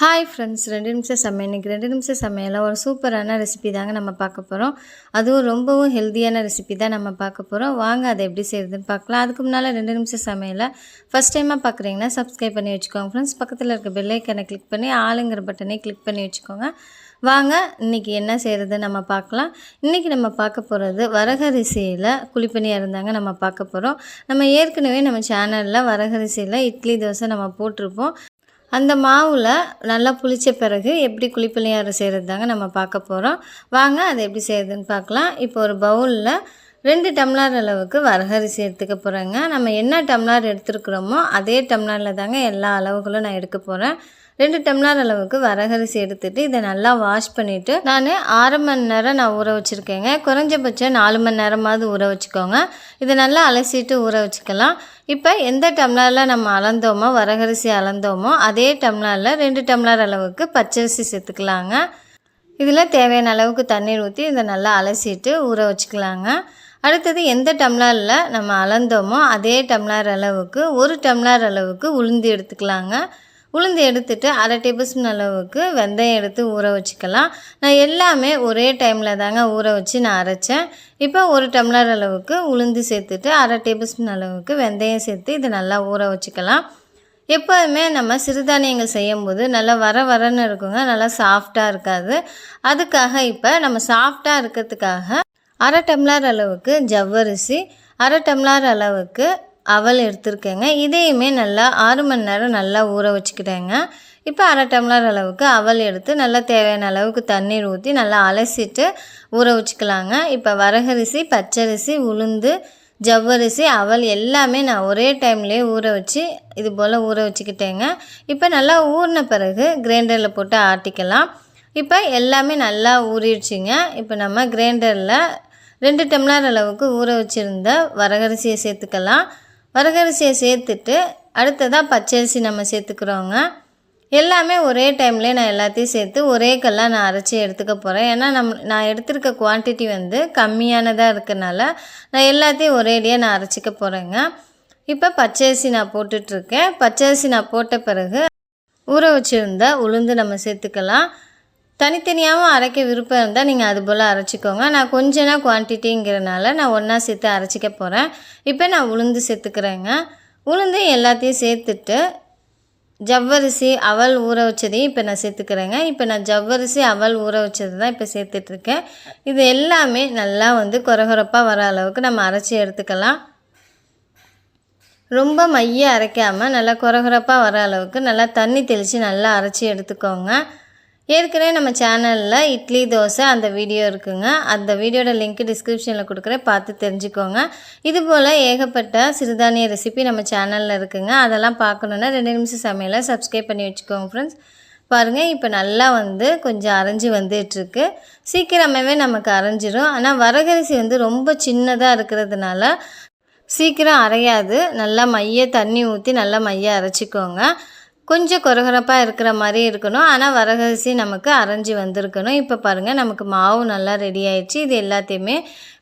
Hi friends ரெண்டு நிமிஷம் சமையல் இன்றைக்கி ரெண்டு நிமிஷம் சமையலில் ஒரு சூப்பரான ரெசிபி தாங்க நம்ம பார்க்க போகிறோம் அதுவும் ரொம்பவும் ஹெல்த்தியான ரெசிபி தான் நம்ம பார்க்க போகிறோம் வாங்க அதை எப்படி செய்கிறதுன்னு பார்க்கலாம். அதுக்கு முன்னால் ரெண்டு நிமிஷம் சமையலை ஃபஸ்ட் டைமாக பார்க்குறீங்கன்னா சப்ஸ்கிரைப் பண்ணி வச்சுக்கோங்க ஃப்ரெண்ட்ஸ் பக்கத்தில் இருக்க பெல்லைக்கனை கிளிக் பண்ணி ஆளுங்கிற பட்டனை கிளிக் பண்ணி வச்சுக்கோங்க. வாங்க இன்றைக்கி என்ன செய்கிறது நம்ம பார்க்கலாம். இன்றைக்கி நம்ம பார்க்க போகிறது வரகரிசியில் குழிப்பணியாக இருந்தாங்க நம்ம பார்க்க போகிறோம் நம்ம ஏற்கனவே நம்ம சேனலில் வரகரிசியில் இட்லி தோசை நம்ம போட்டிருப்போம். அந்த மாவில் நல்லா புளிச்ச பிறகு எப்படி குழிப்பணியாரம் செய்கிறது தாங்க நம்ம பார்க்க போகிறோம் வாங்க அதை எப்படி செய்கிறதுன்னு பார்க்கலாம். இப்போ ஒரு பவுலில் ரெண்டு டம்ளார் அளவுக்கு வரகரிசி எடுத்துக்க போகிறேங்க நம்ம என்ன டம்ளர் எடுத்துருக்குறோமோ அதே டம்ளாரில் தாங்க எல்லா அளவுகளும் நான் எடுக்க போகிறேன் ரெண்டு டம்ளர் அளவுக்கு வரகரிசி எடுத்துகிட்டு இதை நல்லா வாஷ் பண்ணிவிட்டு நான் ஆறு மணி நேரம் நான் ஊற வச்சுருக்கேங்க. குறைஞ்சபட்சம் நாலு மணி நேரமாவது ஊற வச்சுக்கோங்க. இதை நல்லா அலசிட்டு ஊற வச்சுக்கலாம். இப்போ எந்த டம்ளரில் நம்ம அளந்தோமோ வரகரிசி அளந்தோமோ அதே டம்ளரில் ரெண்டு டம்ளர் அளவுக்கு பச்சரிசி சேர்த்துக்கலாங்க. இதில் தேவையான அளவுக்கு தண்ணீர் ஊற்றி இதை நல்லா அலசிட்டு ஊற வச்சுக்கலாங்க. அடுத்தது எந்த டம்ளரில் நம்ம அளந்தோமோ அதே டம்ளர் அளவுக்கு ஒரு டம்ளர் அளவுக்கு உளுந்து எடுத்துக்கலாங்க. உளுந்து எடுத்துட்டு அரை டேபிள்ஸ்பூன் அளவுக்கு வெந்தயம் எடுத்து ஊற வச்சுக்கலாம். நான் எல்லாமே ஒரே டைமில் தாங்க ஊற வச்சு நான் அரைச்சேன். இப்போ ஒரு டம்ளர் அளவுக்கு உளுந்து சேர்த்துட்டு அரை டேபிள்ஸ்பூன் அளவுக்கு வெந்தயம் சேர்த்து இதை நல்லா ஊற வச்சுக்கலாம். எப்போதுமே நம்ம சிறுதானியங்கள் செய்யும்போது நல்லா வர வரன்னு இருக்குங்க நல்லா சாஃப்டாக இருக்காது. அதுக்காக இப்போ நம்ம சாஃப்டாக இருக்கிறதுக்காக அரை டம்ளர் அளவுக்கு ஜவ்வரிசி அரை டம்ளர் அளவுக்கு அவல் எடுத்திருக்கேங்க. இதையுமே நல்லா ஆறு மணி நேரம் நல்லா ஊற வச்சுக்கிட்டேங்க. இப்போ அரை டம்ளர் அளவுக்கு அவல் எடுத்து நல்லா தேவையான அளவுக்கு தண்ணீர் ஊற்றி நல்லா அலசிட்டு ஊற வச்சுக்கலாங்க. இப்போ வரகரிசி பச்சரிசி உளுந்து ஜவ்வரிசி அவல் எல்லாமே நான் ஒரே டைம்லேயே ஊற வச்சு இது போல் ஊற வச்சுக்கிட்டேங்க. இப்போ நல்லா ஊறின பிறகு கிரைண்டரில் போட்டு ஆட்டிக்கலாம். இப்போ எல்லாமே நல்லா ஊறிடுச்சுங்க. இப்போ நம்ம கிரைண்டரில் ரெண்டு டம்ளர் அளவுக்கு ஊற வச்சுருந்த வரகரிசியை சேர்த்துக்கலாம். வரகரிசியை சேர்த்துட்டு அடுத்ததாக பச்சரிசி நம்ம சேர்த்துக்கிறோங்க. எல்லாமே ஒரே டைம்லேயே நான் எல்லாத்தையும் சேர்த்து ஒரே கல்லாக நான் அரைச்சி எடுத்துக்க போகிறேன் ஏன்னா நம் நான் எடுத்திருக்க குவான்டிட்டி வந்து கம்மியானதாக இருக்கனால நான் எல்லாத்தையும் ஒரேடியாக நான் அரைச்சிக்க போகிறேங்க இப்போ பச்சரிசி நான் போட்டுட்ருக்கேன் பச்சரிசி நான் போட்ட பிறகு ஊற வச்சுருந்த உளுந்து நம்ம சேர்த்துக்கலாம். தனித்தனியாகவும் அரைக்க விருப்பம் இருந்தால் நீங்கள் அது போல் அரைச்சிக்கோங்க. நான் கொஞ்சனா குவான்டிட்டிங்கிறனால நான் ஒன்றா சேர்த்து அரைச்சிக்க போகிறேன் இப்போ நான் உளுந்து சேர்த்துக்கிறேங்க. உளுந்து எல்லாத்தையும் சேர்த்துட்டு ஜவ்வரிசி அவல் ஊற வச்சதையும் இப்போ நான் சேர்த்துக்கிறேங்க. இப்போ நான் ஜவ்வரிசி அவல் ஊற வச்சது தான் இப்போ சேர்த்துட்ருக்கேன். இது எல்லாமே நல்லா வந்து குறகுறப்பாக வர அளவுக்கு நம்ம அரைச்சி எடுத்துக்கலாம். ரொம்ப மைய அரைக்காமல் நல்லா குறகுறப்பாக வர அளவுக்கு நல்லா தண்ணி தெளித்து நல்லா அரைச்சி எடுத்துக்கோங்க. ஏற்கனவே நம்ம சேனலில் இட்லி தோசை அந்த வீடியோ இருக்குங்க. அந்த வீடியோட லிங்க் டிஸ்கிரிப்ஷனில் கொடுக்குறேன். பார்த்து தெரிஞ்சுக்கோங்க. இது போல் ஏகப்பட்ட சிறுதானிய ரெசிபி நம்ம சேனலில் இருக்குங்க. அதெல்லாம் பார்க்கணுன்னா ரெண்டு நிமிஷம் சமையலை சப்ஸ்கிரைப் பண்ணி வச்சுக்கோங்க ஃப்ரெண்ட்ஸ் பாருங்கள் இப்போ நல்லா வந்து கொஞ்சம் அரைஞ்சி வந்துட்டுருக்கு. சீக்கிரமாகவே நமக்கு அரைஞ்சிரும். ஆனால் வரகரிசி வந்து ரொம்ப சின்னதாக இருக்கிறதுனால சீக்கிரம் அரையாது. நல்லா மைய தண்ணி ஊற்றி நல்லா மைய அரைச்சிக்கோங்க. கொஞ்சம் கொரகொரப்பாக இருக்கிற மாதிரி இருக்கணும். ஆனால் வரகரிசி நமக்கு அரைஞ்சி வந்திருக்கணும். இப்போ பாருங்கள் நமக்கு மாவு நல்லா ரெடி ஆயிடுச்சு. இது எல்லாத்தையுமே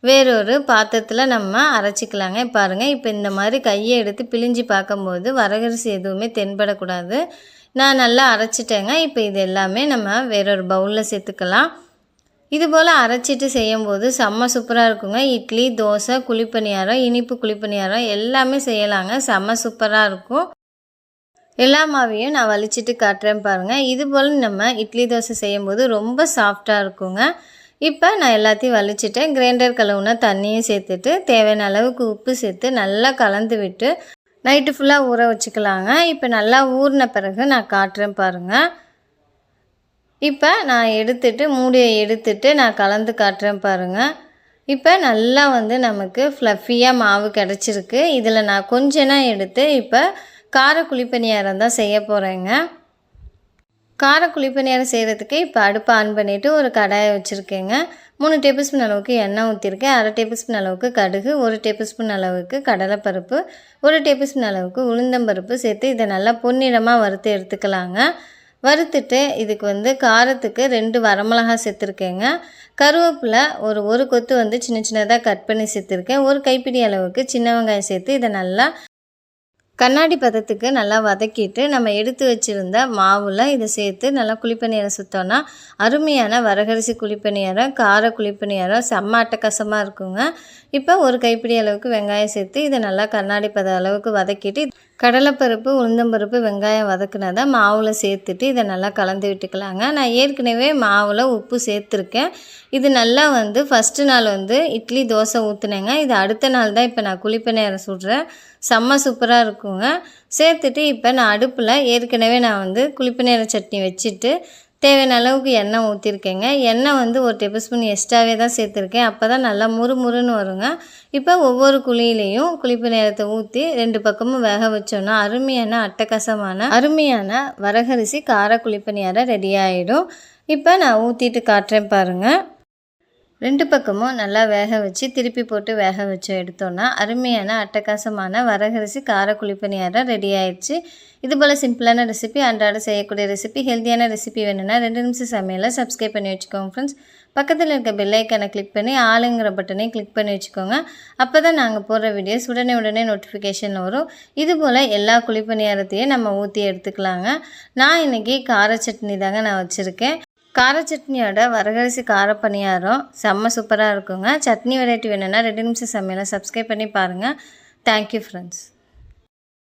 வேறொரு பாத்திரத்தில் நம்ம அரைச்சிக்கலாங்க. பாருங்கள் இப்போ இந்த மாதிரி கையை எடுத்து பிழிஞ்சு பார்க்கும்போது வரகரிசி எதுவுமே தென்படக்கூடாது. நான் நல்லா அரைச்சிட்டேங்க. இப்போ இது எல்லாமே நம்ம வேறொரு பவுலில் சேர்த்துக்கலாம். இது போல் அரைச்சிட்டு செய்யும்போது செம்ம சூப்பராக இருக்குங்க. இட்லி தோசை குழிப்பணியாரம் இனிப்பு குழிப்பணியாரம் எல்லாமே செய்யலாங்க. செம்ம சூப்பராக இருக்கும். எல்லா மாவையும் நான் வலிச்சிட்டு காட்டுறேன் பாருங்கள் இது போல் நம்ம இட்லி தோசை செய்யும்போது ரொம்ப சாஃப்டாக இருக்குங்க. இப்போ நான் எல்லாத்தையும் வலிச்சிட்டேன். கிரைண்டர் கழுவுனா தண்ணியும் சேர்த்துட்டு தேவையான அளவுக்கு உப்பு சேர்த்து நல்லா கலந்து விட்டு நைட்டு ஃபுல்லாக ஊற வச்சுக்கலாங்க. இப்போ நல்லா ஊறின பிறகு நான் காட்டுறேன் பாருங்கள் இப்போ நான் எடுத்துட்டு மூடியை எடுத்துட்டு நான் கலந்து காட்டுறேன் பாருங்கள் இப்போ நல்லா வந்து நமக்கு ஃப்ளஃபியாக மாவு கிடச்சிருக்கு. இதில் நான் கொஞ்சம் எடுத்து இப்போ கார குழிப்பணியாரம் தான் செய்ய போகிறேங்க கார குழிப்பணியாரம் செய்கிறதுக்கு இப்போ அடுப்பை ஆன் பண்ணிவிட்டு ஒரு கடாயை வச்சுருக்கேங்க. மூணு டேபிள் ஸ்பூன் அளவுக்கு எண்ணெய் ஊற்றிருக்கேன் அரை டேபிள் ஸ்பூன் அளவுக்கு கடுகு ஒரு டேபிள் ஸ்பூன் அளவுக்கு கடலைப்பருப்பு ஒரு டேபிள் ஸ்பூன் அளவுக்கு உளுந்தம்பருப்பு சேர்த்து இதை நல்லா பொன்னிடமாக வறுத்து எடுத்துக்கலாங்க. வறுத்துட்டு இதுக்கு வந்து காரத்துக்கு ரெண்டு வரமிளகா சேர்த்துருக்கேங்க. கருவேப்பிலை ஒரு ஒரு கொத்து வந்து சின்ன சின்னதாக கட் பண்ணி சேர்த்துருக்கேன். ஒரு கைப்பிடி அளவுக்கு சின்ன வெங்காயம் சேர்த்து இதை நல்லா கண்ணாடி பதத்துக்கு நல்லா வதக்கிட்டு நம்ம எடுத்து வச்சுருந்த மாவில் இதை சேர்த்து நல்லா குழிப்பணியாரம் சுத்தோன்னா அருமையான வரகரிசி குழிப்பணியாரம் கார குழிப்பணியாரம் செம்ம கசமாக இருக்குங்க. இப்போ ஒரு கைப்பிடி அளவுக்கு வெங்காயம் சேர்த்து இதை நல்லா கண்ணாடி பத அளவுக்கு வதக்கிட்டு கடலைப்பருப்பு உளுந்தம்பருப்பு வெங்காயம் வதக்குனதை மாவில் சேர்த்துட்டு இதை நல்லா கலந்து விட்டுக்கலாங்க. நான் ஏற்கனவே மாவில் உப்பு சேர்த்துருக்கேன். இது நல்லா வந்து ஃபஸ்ட்டு நாள் வந்து இட்லி தோசை ஊற்றுனேங்க இது அடுத்த நாள் தான் இப்போ நான் குழிப்பணியாரம் சுடுறேன். செம்ம சூப்பராக இருக்குங்க. சேர்த்துட்டு இப்போ நான் அடுப்பில் ஏற்கனவே நான் வந்து குழிப்பணியார சட்னி வச்சுட்டு தேவையான அளவுக்கு எண்ணெய் ஊற்றிருக்கேங்க எண்ணெய் வந்து ஒரு டேபிள் ஸ்பூன் எக்ஸ்ட்ராவே தான் சேர்த்துருக்கேன். அப்போ தான் நல்லா முறுமுறுன்னு வருங்க. இப்போ ஒவ்வொரு குழியிலையும் குளிப்பு நேரத்தை ஊற்றி ரெண்டு பக்கமும் வேக வச்சோன்னா அருமையான அட்டகாசமான அருமையான வரகரிசி கார குழிப்பணியாரம் ரெடி ஆகிடும் இப்போ நான் ஊற்றிட்டு காட்டுறேன் பாருங்கள் ரெண்டு பக்கமும் நல்லா வேக வச்சு திருப்பி போட்டு வேக வச்சு எடுத்தோன்னா அருமையான அட்டகாசமான வரகரிசி கார குழிப்பணியாரம் ரெடி ஆயிடுச்சு. இது போல் சிம்பிளான ரெசிபி அன்றாட செய்யக்கூடிய ரெசிபி ஹெல்த்தியான ரெசிபி வேணும்னா ரெண்டு நிமிஷம் சமையலை சப்ஸ்கிரைப் பண்ணி வச்சுக்கோங்க ஃப்ரெண்ட்ஸ் பக்கத்தில் இருக்க பெல்லைக்கனை கிளிக் பண்ணி ஆளுங்கிற பட்டனையும் கிளிக் பண்ணி வச்சுக்கோங்க. அப்போ தான் நாங்கள் போடுற வீடியோஸ் உடனே உடனே நோட்டிஃபிகேஷன் வரும். இது போல் எல்லா குழிப்பணியாரத்தையும் நம்ம ஊற்றி எடுத்துக்கலாங்க. நான் இன்றைக்கி கார சட்னி தாங்க நான் வச்சுருக்கேன். கார சட்னியோட வரகரிசி கார பணியாரம் செம்ம சூப்பராக இருக்குங்க. சட்னி வெரைட்டி வேணும்னா ரெண்டு நிமிஷம் சமையலை சப்ஸ்கிரைப் பண்ணி பாருங்கள் தேங்க்யூ ஃப்ரெண்ட்ஸ்